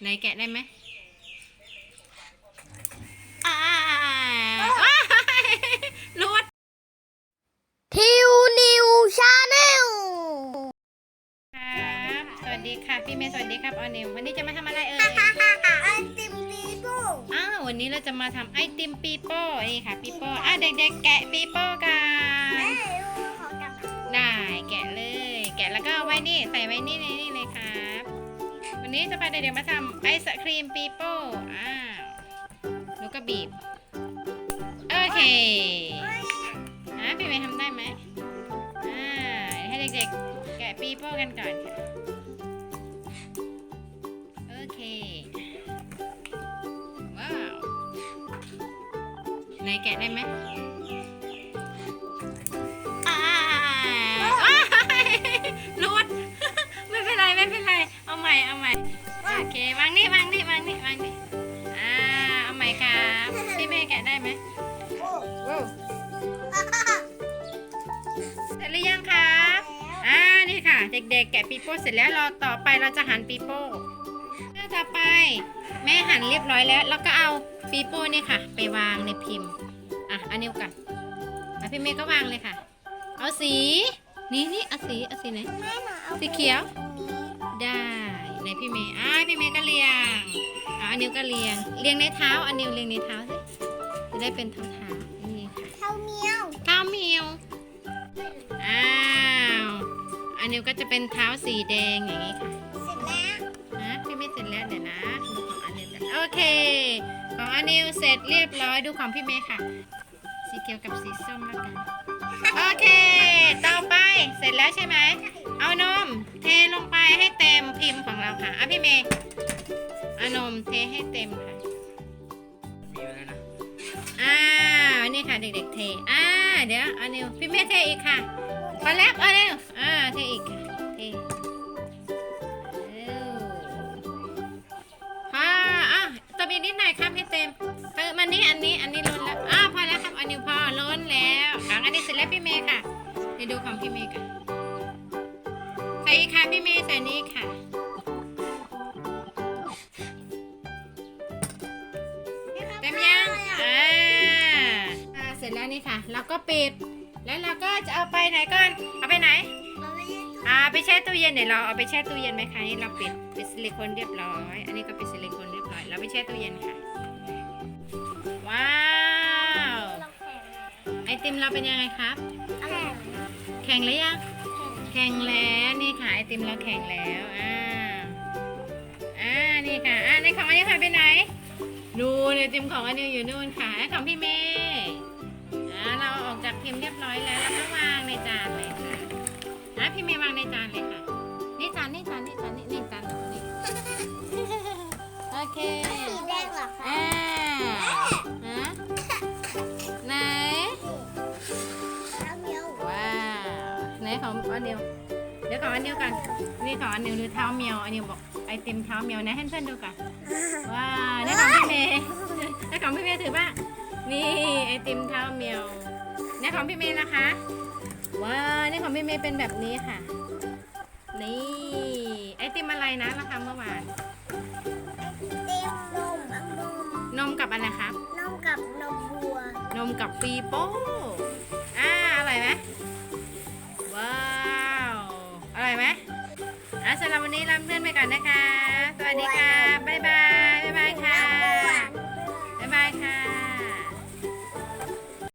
ไหนแกะได้ไหมอ่าว้ายรวดทิวนิวชาแนลครับสวัสดีค่ะ พี่เมย์สวัสดีครับออนิววันนี้จะมาทำอะไรเอ่ย ไอติมปีโป้อ้าววันนี้เราจะมาทำไอติมปีโป้นี่ค่ะปีโป้อะเด็กๆแกะปีโป้กันแม่ลูกขอกลับได้แกะเลย แกะแล้วก็เอาไว้นี่ ใส่ไว้นี่ในนี่เลยค รับวันนี้จะพาเด็กๆมาทำไอศครีมปีโป้อ้าหนูก็บีบ โอเคอะพี่เมย์ทำได้ไหมอ่าให้เด็กๆ แกะปีโป้กันก่อนค่ะ โอเค ว้าว ไหนแกะได้ไหม ม่เอาใหม่โอเควางนี่วางนี่วางนี่วางนี่อ่าเอาใหม่ครับพี่เมย์แกะได้ไหมโอ้เสร็จหรือยังครับอ่านี่ค่ะ เด็กๆ แกะปีโป้เสร็จแล้วรอต่อไปเราจะหั่นปีโป้หน้าต่อไปแม่หั่นเรียบร้อยแล้ว แล้วก็เอาปีโป้นี่ค่ะ ไปวางในพิมพ์อะอันนี้กันอะพี่เมย์ก็วางเลยค่ะ เอาสีนี่นี่เอาสีเอาสีไหนแม่หนูเอาสีเขียวตรงนี้ได้ ในพี่เมย์อ่าพี่เมย์ก็เรียงอ่าอันนิวก็เรียง เรียงในเท้า อันนิวเรียงในเท้าสิจะได้เป็นเท้าเท้าๆนี่ค่ะเท่าเมียวเท้าเมียวอ้าวอันนิวก็จะเป็นเท้าสีแดงอย่างนี้ค่ะเสร็จแล้วนะพี่ไม่เสร็จแล้วเดี๋ยวนะดูของอันนิวกันโอเค ของอันนิวเสร็จเรียบร้อยดูของพี่เมย์ค่ะ สีเขียวกับสีส้มแล้วกันโอเค ต่อไปเสร็จแล้วใช่ไหม เอานม เทลงไปให้เต็มพิมพ์ของเราค่ะอะพี่เมย์เอานมเทให้เต็มค่ะ มีแล้วนะ อ่า นี่ค่ะเด็กๆเท อ่า เดี๋ยวอันนิวพี่เมย์เทอีกค่ะพอแล้วเอาเร็วอ่า เทอีกค่ะ เทเร็วพออะตัวบีนิดหน่อยครับให้เต็มเออมันนี่อันนี้อันนี้ล้นแล้ว อ่าพอแล้วครับอันนิวพอล้นแล้วอะอันนี้เสร็จแล้วพี่เมย์ค่ะเดี๋ยวดูของพี่เมย์กัน อีกค่ะพี่เมย์ใส่นี่ค่ะ เต็มยัง อ่าอ่าเสร็จแล้วนี่ค่ะ เราก็ปิด แล้วเราก็จะเอาไปไหนก่อน เอาไปไหนมันไม่ได้อ่าไปแช่ตู้เย็นเดี๋ยวเราเอาไปแช่ตู้เย็นไหมคะนี่เราปิดปิดซิลิโคนเรียบร้อย อันนี้ก็ปิดซิลิโคนเรียบร้อย เราไปแช่ตู้เย็นค่ะ ว้าวเราแข็งไอติมเราเป็นยังไงครับอะไรแข็งหรือยัง แข็งแล้วนี่ค่ะไอติมเราแข็งแล้วอ่าอ่านี่ค่ะอ่าในของอันนี้ค่ะไปไหนดูนไอติมของอันนี้อยู่นู่นค่ะไอของพี่เมย์อ่าเราออกจากพิมพ์เรียบร้อยแล้วเราก็วางในจานเลยค่ะอะพี่เมย์วางในจานเลยค่ะนี่จานนี่จานนี่จานนี่นี่จานนี้โอเค องอันเดียวเดี๋ยวของอันเดียวกันนี่ของอันเดียวดูเท้าเมียวอันเดียวบอกไอติมเท้าเมียวนะให้เพื่อนๆดูกันว้าวนี่ของพี่เมย์นี่ของพี่เมย์ถือป่ะนี่ไอติมเท้าเมียวนี่ของพี่เมย์นะคะว้าวนี่ของพี่เมย์เป็นแบบนี้ค่ะ นี่ไอติมอะไรนะเราทำเมื่อวานเต็มนมอังนมนมกับอะไรครับ นมกับนมวัว นมกับปีโป้ อ่าอร่อยไหม สำหรับวันนี้ลาเพื่อนไปก่อนนะคะ สวัสดีค่ะ